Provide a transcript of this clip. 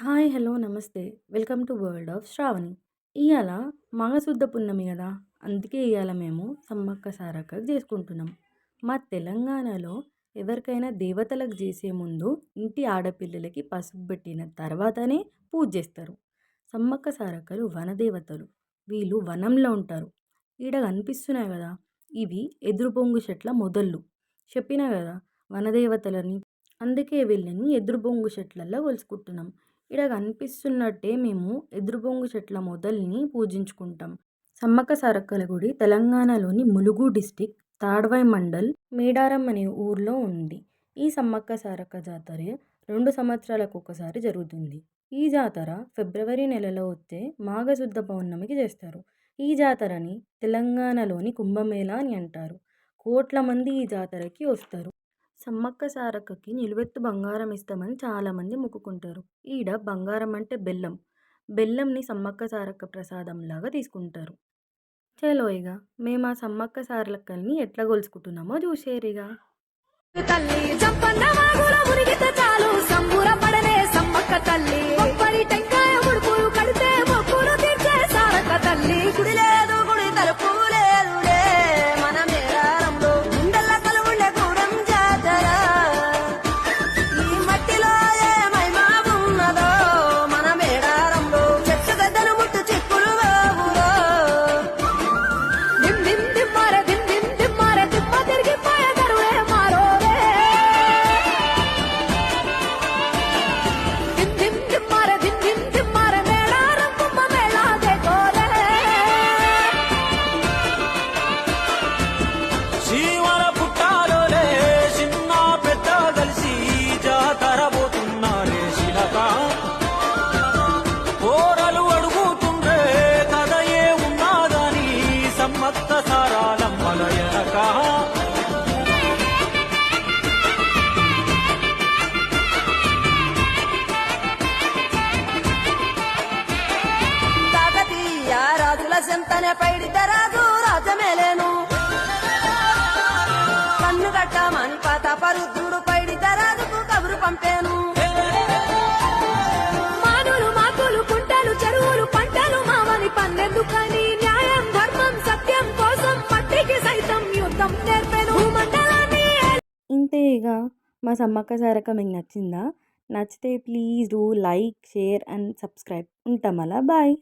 Hi hello నమస్తే. Welcome to world of Sravani. ఇవాళ మగశుద్ధ పున్నమి కదా అందుకే ఇవాళ మేము సమ్మక్క సారక్క చేసుకుంటున్నాం. మా తెలంగాణలో ఎవరికైనా దేవతలకు చేసే ముందు ఇంటి ఆడపిల్లలకి పసుపు పెట్టిన తర్వాతనే పూజ చేస్తారు. సమ్మక్క సారక్కలు వనదేవతలు. వీళ్ళు వనంలో ఉంటారు. ఈడ కనిపిస్తున్నాయి కదా ఇవి ఎదురు పొంగు చెట్ల మొదళ్ళు. చెప్పినా కదా వనదేవతలని. అందుకే వీళ్ళని ఎదురు బొంగు చెట్లల్లో కొలుసుకుంటున్నాం. ఇక్కడ కనిపిస్తున్నట్టే మేము ఎదురుబొంగు చెట్ల మొదల్ని పూజించుకుంటాం. సమ్మక్క సారక్కల గుడి తెలంగాణలోని ములుగు డిస్టిక్ తాడ్వాయి మండల్ మేడారం అనే ఊర్లో ఉంది. ఈ సమ్మక్క సారక్క జాతర రెండు సంవత్సరాలకు ఒకసారి జరుగుతుంది. ఈ జాతర ఫిబ్రవరి నెలలో వచ్చే మాఘశుద్ధ పౌర్ణమికి చేస్తారు. ఈ జాతరని తెలంగాణలోని కుంభమేళా అని అంటారు. కోట్ల మంది ఈ జాతరకి వస్తారు. సమ్మక్క సారక్కకి నిలువెత్తు బంగారం ఇస్తామని చాలామంది మొక్కుకుంటారు. ఈడ బంగారం అంటే బెల్లం. బెల్లంని సమ్మక్క సారక్క ప్రసాదంలాగా తీసుకుంటారు. చలో ఇక మేము ఆ సమ్మక్క సారక్కల్ని ఎట్లా గొలుచుకుంటున్నామో చూసేరిగా తల్లి జంపన్న చాలు. సమ్మక్క తల్లి. టెంకాయ కడితే సారక్క తల్లి. రాజంతనే సెంతనే పైడితే రాజు రాజమేలేను కన్ను కట్టమని పాత పరుద్రుడు పైడితే రాజుకు కబురు పంపాను. మానులు మాకులు కుంటలు చెరువులు పంటలు మామని పన్నెందుకని న్యాయం ధర్మం సత్యం కోసం మట్టికి సైతం యుద్ధం నేర్పెను. ఇంతే ఇక. మా సమ్మక్క సరక మీకు నచ్చిందా? నచ్చితే please do like share and subscribe. ఉంటాం అలా బాయ్.